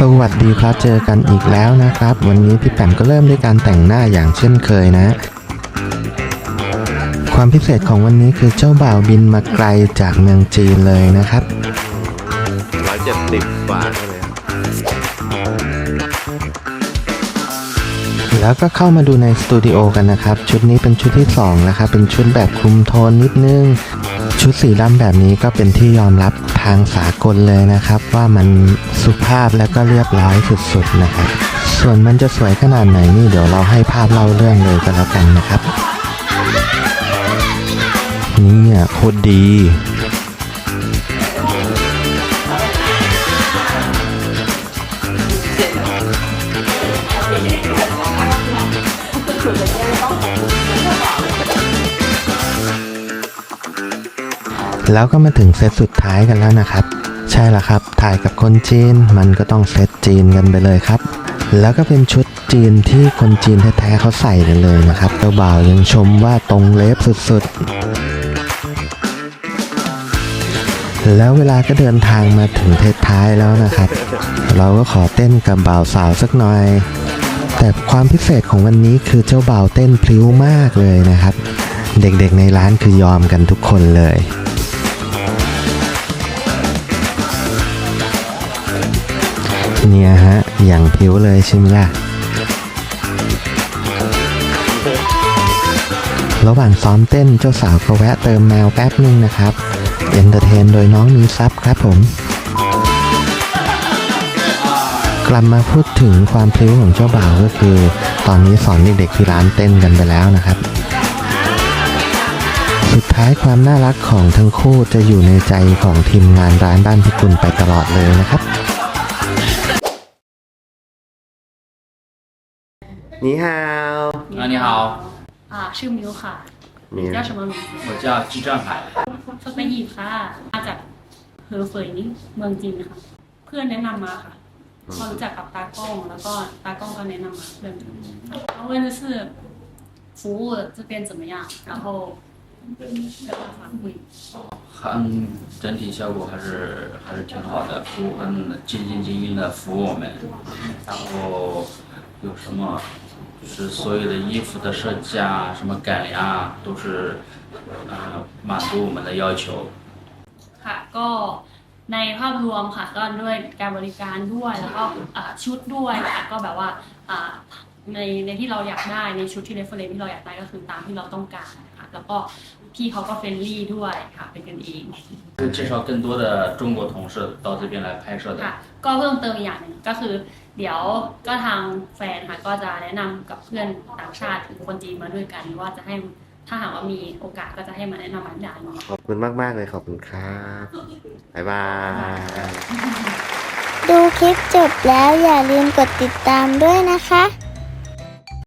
สวัสดีครับเจอกันอีกแล้วนะครับ วันนี้พี่แปมก็เริ่มด้วยการแต่งหน้าอย่างเช่นเคยนะ ความพิเศษของวันนี้คือเจ้าบ่าวบินมาไกลจากเมืองจีนเลยนะครับร้อยเจ็ดสิบกว่าใช่ไหมแล้วก็เข้ามาดูในสตูดิโอกันนะครับ ชุดนี้เป็นชุดที่2นะครับเป็นชุดแบบคลุมโทนนิดนึง ชุดสีดำแบบนี้ก็เป็นที่ยอมรับ ทางสากลเลยนะครับ ว่ามันสุภาพและก็เรียบร้อยสุดๆนะครับ ส่วนมันจะสวยขนาดไหนนี่เดี๋ยวเราให้ภาพเล่าเรื่องเลยก็แล้วกันนะครับ นี่ยโคตรดี แล้วก็มาถึงเซตสุดท้ายกันแล้วนะครับ ใช่ละครับ ถ่ายกับคนจีนมันก็ต้องเซตจีนกันไปเลยครับ แล้วก็เป็นชุดจีนที่คนจีนแท้ๆเขาใส่กันเลยนะครับเจ้าบ่าวยังชมว่าตรงเล็บสุดๆ แล้วเวลาก็เดินทางมาถึงเทศท้ายแล้วนะครับ เราก็ขอเต้นกับบ่าวสาวสักหน่อย แต่ความพิเศษของวันนี้คือเจ้าบ่าวเต้นพลิ้วมากเลยนะครับ เด็กๆในร้านคือยอมกันทุกคนเลย เนี่ยฮะ อย่างผิวเลยใช่ไหมล่ะ ระหว่างซ้อมเต้นเจ้าสาวก็แวะเติมแมวแป๊บนึงนะครับเอนเตอร์เทนโดยน้องมีซับครับผม กลับมาพูดถึงความพลิ้วของเจ้าบ่าวก็คือ ตอนนี้สอนเด็กๆที่ร้านเต้นกันไปแล้วนะครับ สุดท้ายความน่ารักของทั้งคู่จะอยู่ในใจของทีมงานร้านบ้านพิกุลไปตลอดเลยนะครับ นี่ฮาว 啊，你好，อ่าชื่อมิวค่ะ นี่ เจ้าชมมิว 我叫季正海。 สเปนยิปค่ะ มาจากเฮอเฟยนี่เมืองจีนค่ะ เพื่อนแนะนำมาค่ะพอรู้จักกับตากล้อง แล้วก็ตากล้องก็แนะนำมาเพื่อน然后问的是服务这边怎么样然后跟他反馈很整体效果还是还是挺好的，服务很尽心尽力的服务我们，然后有什么 就是所有的衣服的设计啊，什么改良啊，都是呃满足我们的要求。 ค่ะก็ในภาพรวมค่ะก็ด้วยการบริการด้วยแล้วก็อ่าชุดด้วยค่ะก็แบบว่าอ่าในในที่เราอยากได้ในชุดที่เรฟเฟรนที่เราอยากได้ก็คือตามที่เราต้องการค่ะ แล้วก็พี่เขาก็เฟรนลี่ด้วยค่ะเป็นกันเอง 是介绍更多的中国同事到这边来拍摄的 ค่ะ ก็เพิ่มเติมอีกอย่างหนึ่งก็คือ เดี๋ยวก็ทางแฟนค่ะก็จะแนะนำกับเพื่อนต่างชาติหรือคนจีนมาด้วยกันว่าจะให้ถ้าหากว่ามีโอกาสก็จะให้มาแนะนำอาจารย์ ขอบคุณมาก ๆ เลยขอบคุณครับ บ๊ายบาย ดูคลิปจบแล้วอย่าลืมกดติดตามด้วยนะคะ